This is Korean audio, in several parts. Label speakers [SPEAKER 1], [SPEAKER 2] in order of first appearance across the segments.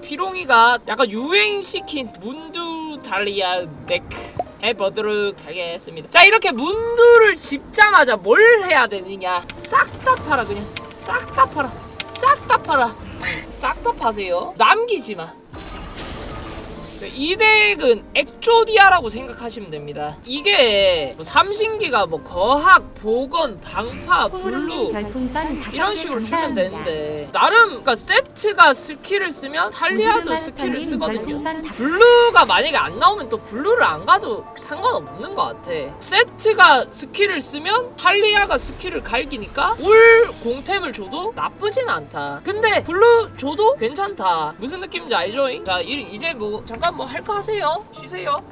[SPEAKER 1] 피롱이가 약간 유행시킨 문두 달리아 덱 해보도록 하겠습니다. 자, 이렇게 문두를 집자마자 뭘 해야 되느냐? 싹 다 팔아, 그냥. 싹 다 팔아. 싹 다 팔아. 싹 다 파세요. 남기지 마. 이 덱은 엑조디아라고 생각하시면 됩니다. 이게 뭐 삼신기가 뭐 거학, 보건, 방파, 블루
[SPEAKER 2] 별풍선 다섯
[SPEAKER 1] 이런
[SPEAKER 2] 개
[SPEAKER 1] 식으로 주면
[SPEAKER 2] 감사합니다.
[SPEAKER 1] 되는데 나름 그러니까 세트가 스킬을 쓰면 탈리아도
[SPEAKER 2] 우주를
[SPEAKER 1] 스킬을 쓰거든요.
[SPEAKER 2] 별풍선 다-
[SPEAKER 1] 블루가 만약에 안 나오면 또 블루를 안 가도 상관없는 것 같아. 세트가 스킬을 쓰면 탈리아가 스킬을 갈기니까 올 공템을 줘도 나쁘진 않다. 근데 블루 줘도 괜찮다. 무슨 느낌인지 알죠? 자 이- 이제 뭐 잠깐 뭐 할 거 하세요. 쉬세요.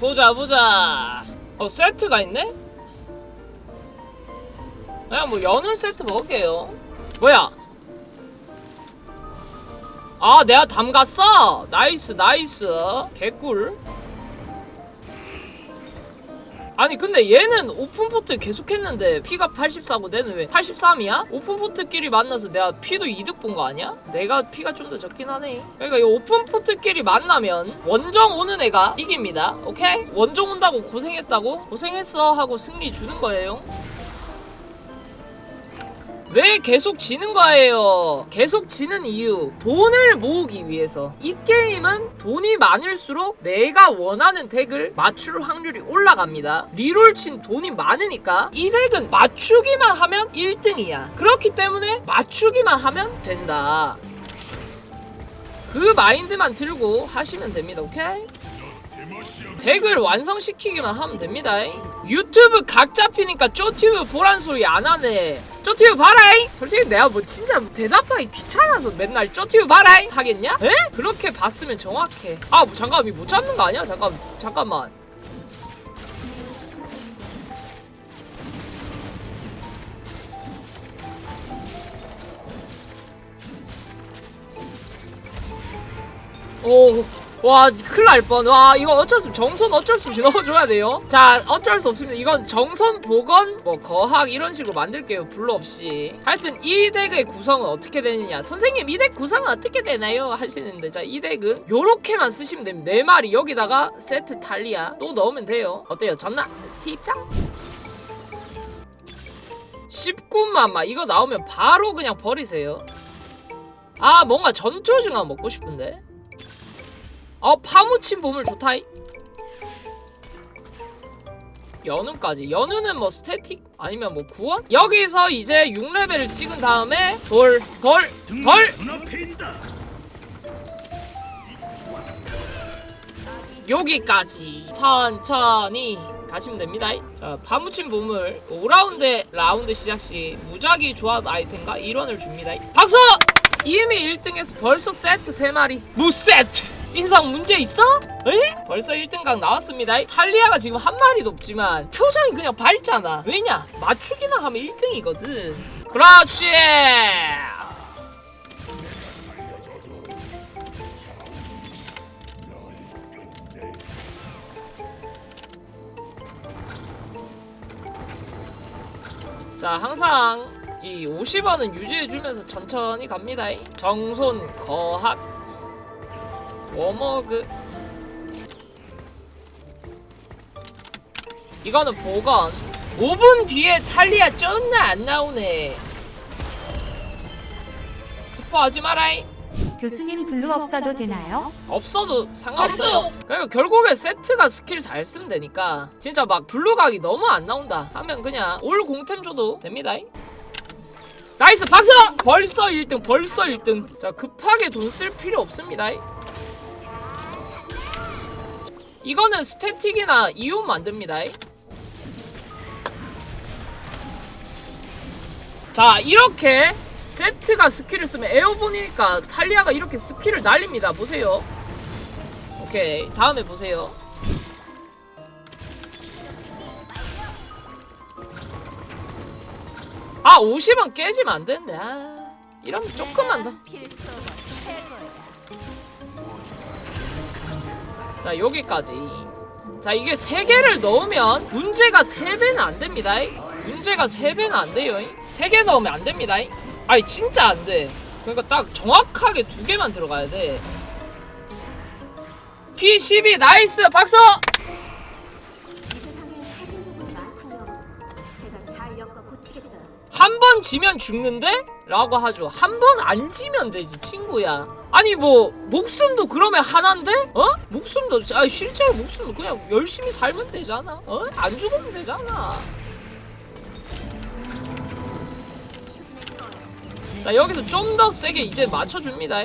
[SPEAKER 1] 보자 보자 어 세트가 있네? 그냥 뭐 연운 세트 먹을게요 뭐야 아 내가 담갔어 나이스 나이스 개꿀 아니 근데 얘는 오픈포트 계속했는데 피가 84고 내는 왜 83이야? 오픈포트끼리 만나서 내가 피도 이득 본 거 아니야? 내가 피가 좀 더 적긴 하네 그러니까 이 오픈포트끼리 만나면 원정 오는 애가 이깁니다 오케이? 원정 온다고 고생했다고? 고생했어 하고 승리 주는 거예요 왜 계속 지는 거예요? 계속 지는 이유 돈을 모으기 위해서. 이 게임은 돈이 많을수록 내가 원하는 덱을 맞출 확률이 올라갑니다. 리롤 친 돈이 많으니까 이 덱은 맞추기만 하면 1등이야. 그렇기 때문에 맞추기만 하면 된다. 그 마인드만 들고 하시면 됩니다 오케이? 덱을 완성시키기만 하면 됩니다. 유튜브 각 잡히니까 쪼튜브 보란 소리 안 하네 쪼튜브 봐라이 솔직히 내가 뭐 진짜 대답하기 귀찮아서 맨날 쪼튜브 봐라이 하겠냐? 에? 그렇게 봤으면 정확해 아 뭐 잠깐만 이거 못 잡는 거 아니야? 잠깐 잠깐만 오, 와, 큰일 날 뻔. 와, 이거 어쩔 수 없, 정손 어쩔 수 없이 넣어줘야 돼요. 자, 어쩔 수 없습니다. 이건 정손, 복원, 뭐, 거학, 이런 식으로 만들게요. 블루 없이. 하여튼, 이 덱의 구성은 어떻게 되느냐. 선생님, 이 덱 구성은 어떻게 되나요? 하시는데, 자, 이 덱은 요렇게만 쓰시면 됩니다. 네 마리 여기다가 세트 탈리아 또 넣으면 돼요. 어때요? 전나? 십장? 19만 마 이거 나오면 바로 그냥 버리세요. 아, 뭔가 전투 중화 먹고 싶은데? 어 파묻힌 보물 좋다이 연우까지. 연우는 뭐 스태틱? 아니면 뭐 구원? 여기서 이제 6레벨을 찍은 다음에 돌 돌 돌! 여기까지. 천천히 가시면 됩니다. 자 파묻힌 보물. 5라운드 라운드 시작 시 무작위 조합 아이템과 1원을 줍니다. 박수! 이미 1등에서 벌써 세트 3마리. 무세트! 인상 문제 있어? 에? 벌써 1등각 나왔습니다 탈리아가 지금 한 마리도 없지만 표정이 그냥 밝잖아 왜냐? 맞추기만 하면 1등이거든 그렇지 자 항상 이 50원은 유지해주면서 천천히 갑니다 정손 거학 워머그 이거는 보건 5분 뒤에 탈리아 쩐나 안 나오네 스포하지 마라이
[SPEAKER 2] 교수님 블루 없어도 되나요?
[SPEAKER 1] 없어도 상관없어요. 그러니까 결국에 세트가 스킬 잘 쓰면 되니까 진짜 막 블루각이 너무 안 나온다 하면 그냥 올 공템 줘도 됩니다. 나이스 박수! 벌써 1등 벌써 1등 자 급하게 돈 쓸 필요 없습니다. 이거는 스태틱이나 이온 만듭니다. 자 이렇게 세트가 스킬을 쓰면 에어본이니까 탈리아가 이렇게 스킬을 날립니다. 보세요. 오케이 다음에 보세요. 아 50원 깨지면 안 되는데. 아 이러면 조금만 더 자 여기까지. 자 이게 3개를 넣으면 문제가 3배는 안 됩니다. 문제가 3배는 안 돼요. 3개 넣으면 안 됩니다. 아니 진짜 안돼. 그러니까 딱 정확하게 두 개만 들어가야 돼. P12 나이스 박수! 한 번 지면 죽는데? 라고 하죠. 한 번 안 지면 되지, 친구야. 아니, 뭐, 목숨도 그러면 하나인데? 어? 목숨도, 아 실제로 목숨도 그냥 열심히 살면 되잖아. 어? 안 죽으면 되잖아. 자, 여기서 좀 더 세게 이제 맞춰줍니다.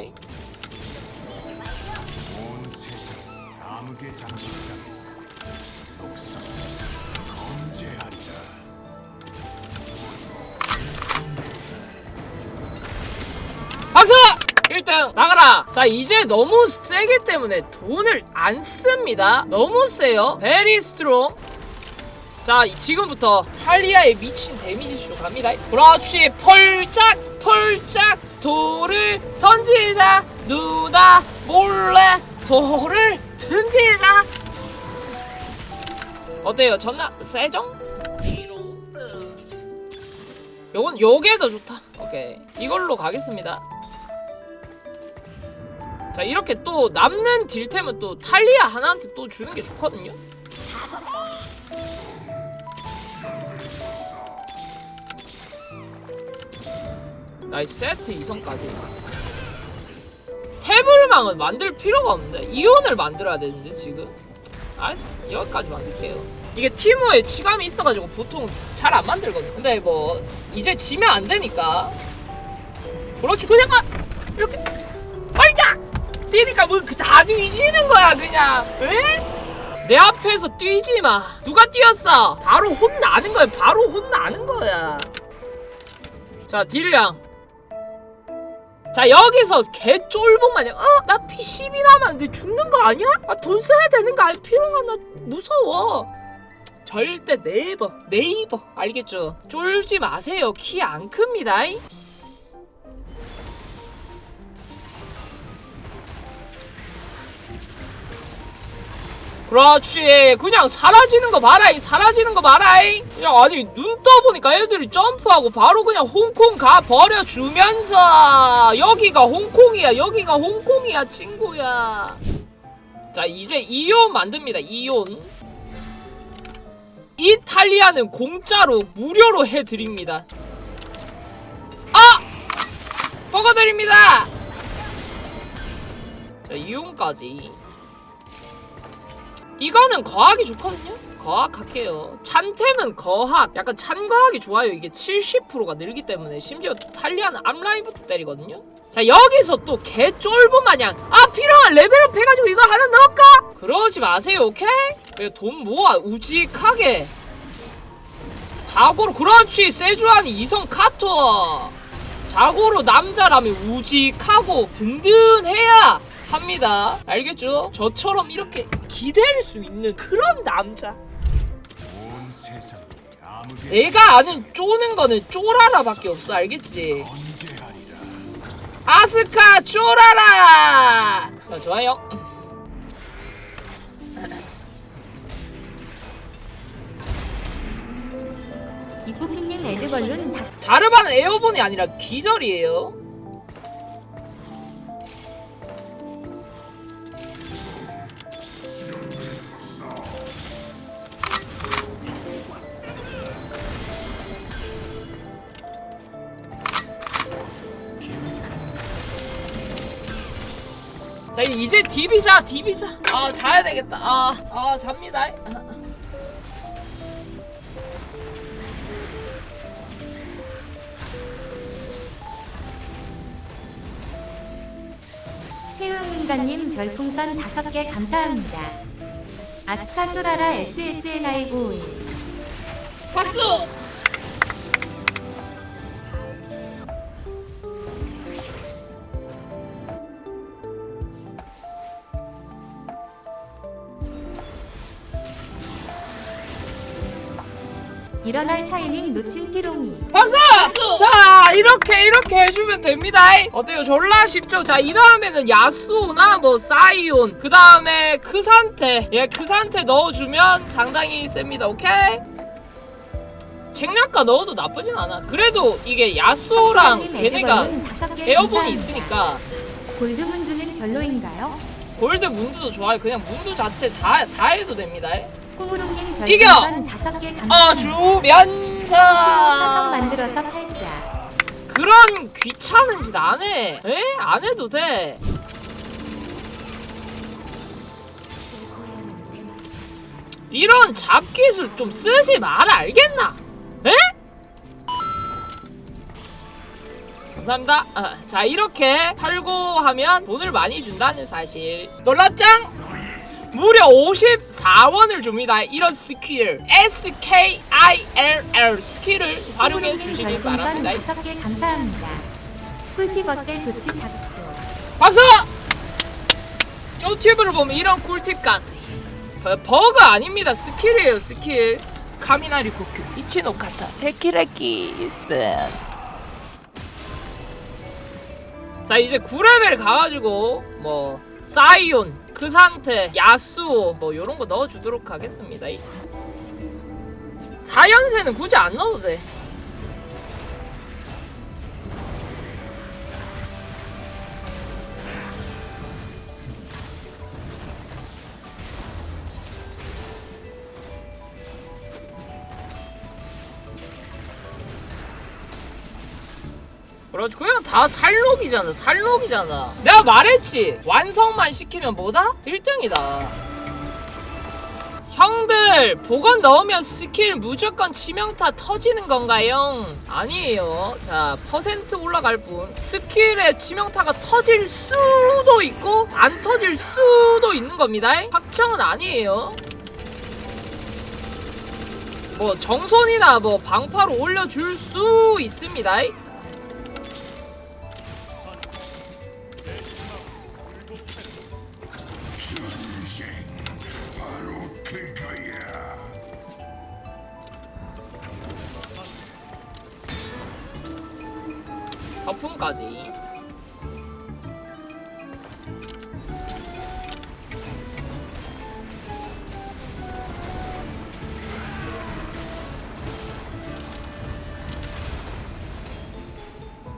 [SPEAKER 1] 박수! 1등 나가라! 자 이제 너무 세기 때문에 돈을 안 씁니다. 너무 세요. 베리 스트롱 자 이- 지금부터 탈리아의 미친 데미지 슈 갑니다. 그렇지 펄짝 펄짝 돌을 던지자. 누나 몰래 돌을 던지자. 어때요? 전나 세정? 요건 요게 더 좋다. 오케이. 이걸로 가겠습니다 자 이렇게 또 남는 딜템은 또 탈리아 하나한테 또 주는 게 좋거든요. 나이스 세트 이성까지. 태블망은 만들 필요가 없는데 이온을 만들어야 되는데 지금. 아 여기까지 만들게요. 이게 티모에 치감이 있어가지고 보통 잘 안 만들거든. 근데 뭐 이제 지면 안 되니까. 그렇지 그냥 아, 이렇게 빨짝 뛰니까 뭐 다 뒤지는 거야 그냥. 에? 내 앞에서 뛰지 마. 누가 뛰었어? 바로 혼나는 거야 바로 혼나는 거야. 자 딜량. 자 여기서 개 쫄보 마냥 어나 P10이 남았는데 죽는 거 아니야? 아 돈 써야 되는 거 아니 필요가 나? 무서워. 절대 네이버 네이버. 알겠죠? 쫄지 마세요. 키 안 큽니다. 이. 그렇지. 그냥 사라지는 거 봐라 이 사라지는 거 봐라 이 아니 눈 떠보니까 애들이 점프하고 바로 그냥 홍콩 가 버려주면서. 여기가 홍콩이야. 여기가 홍콩이야 친구야. 자 이제 이온 만듭니다. 이온. 이탈리아는 공짜로 무료로 해드립니다. 아! 먹어드립니다! 자 이온까지 이거는 거학이 좋거든요? 거학 할게요. 찬템은 거학. 약간 찬거학이 좋아요. 이게 70%가 늘기 때문에 심지어 또 탈리아는 앞라인부터 때리거든요? 자 여기서 또 개 쫄보 마냥 아 필요한 레벨업 해가지고 이거 하나 넣을까? 그러지 마세요 오케이? 돈 모아 우직하게 자고로 그렇지 세주안이 이성 카터 자고로 남자라면 우직하고 든든해야 합니다. 알겠죠? 저처럼 이렇게 기댈 수 있는 그런 남자. 내가 아는 쪼는 거는 쪼라라밖에 없어. 알겠지? 아스카 쪼라라. 자, 좋아요.
[SPEAKER 2] 이쁘핑님 레드벌룬 다섯
[SPEAKER 1] 자르바는 에어본이 아니라 기절이에요. 자 이제 디비자 디비자 아 자야 되겠다 아, 아 잡니다 아.
[SPEAKER 2] 태음인간님 별풍선 다섯 개 감사합니다. 아스카 쪼라라 SSNI91
[SPEAKER 1] 박수
[SPEAKER 2] 일어날 타이밍 놓친 피롱이.
[SPEAKER 1] 박수! 자 이렇게 이렇게 해주면 됩니다. 어때요? 졸라 쉽죠? 자 이 다음에는 야수나 뭐 사이온. 그 다음에 크산테 예 크산테 넣어주면 상당히 셉니다. 오케이? 쟁략가 넣어도 나쁘진 않아. 그래도 이게 야수랑 걔네가 에어본이. 있으니까.
[SPEAKER 2] 골드문드는 별로인가요?
[SPEAKER 1] 골드 문두도 좋아요. 그냥 문두 자체 다, 다 해도 됩니다 이겨!
[SPEAKER 2] 별풍선 다섯 개 감사합니다. 사성
[SPEAKER 1] 아주면서
[SPEAKER 2] 만들어서 팔자.
[SPEAKER 1] 그런 귀찮은 짓 안 해. 에? 안 해도 돼. 이런 잡기술 좀 쓰지 마라 알겠나? 에? 감사합니다. 아, 자 이렇게 팔고 하면 돈을 많이 준다는 사실. 놀랍짱? 무려 54원을 줍니다. 이런 스킬 S-K-I-L-L 스킬을 활용해 주시기 바랍니다.
[SPEAKER 2] 다섯 개 감사합니다. 꿀팁 어때 좋지 작수.
[SPEAKER 1] 박수! 유튜브를 보면 이런 꿀팁까지 버- 버그 아닙니다 스킬이에요 스킬 카미나리 고큐 이치노 카타 헤키레키스 자 이제 9레벨 가가지고 뭐 사이온 그 상태 야수오 뭐 요런 거 넣어주도록 하겠습니다. 4연세는 굳이 안 넣어도 돼 그렇지. 그냥 다 살록이잖아 살록이잖아. 내가 말했지. 완성만 시키면 뭐다? 1등이다. 형들 복원 넣으면 스킬 무조건 치명타 터지는 건가요? 아니에요. 자 퍼센트 올라갈 뿐 스킬에 치명타가 터질 수도 있고 안 터질 수도 있는 겁니다. 확정은 아니에요. 뭐 정손이나 뭐 방파로 올려줄 수 있습니다 거품까지.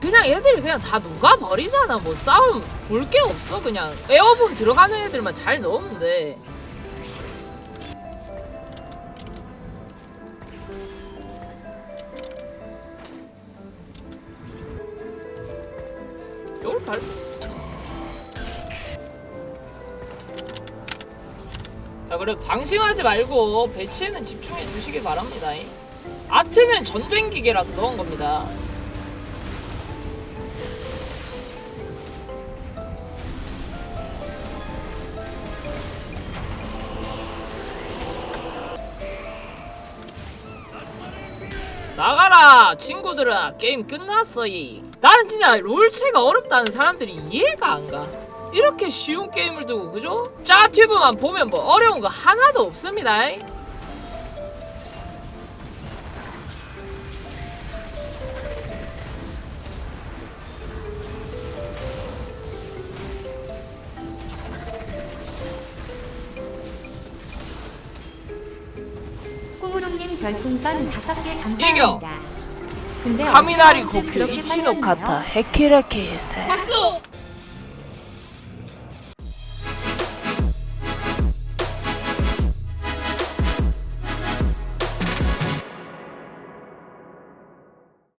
[SPEAKER 1] 그냥 애들이 그냥 다 녹아버리잖아. 뭐 싸움 볼 게 없어. 그냥 에어본 들어가는 애들만 잘 넣으면 돼 발 자, 그래 방심하지 말고 배치에는 집중해 주시기 바랍니다. 아트는 전쟁 기계라서 넣은 겁니다. 나가라 친구들아 게임 끝났어 이 나는 진짜 롤체가 어렵다는 사람들이 이해가 안 가 이렇게 쉬운 게임을 두고 그죠? 짜튜브만 보면 뭐 어려운 거 하나도 없습니다
[SPEAKER 2] 꾸무롱님 별풍선 다섯 개 감사합니다. 근데
[SPEAKER 1] 카미나리 고큐 이치노? 카타 헤키레키세
[SPEAKER 3] 박수!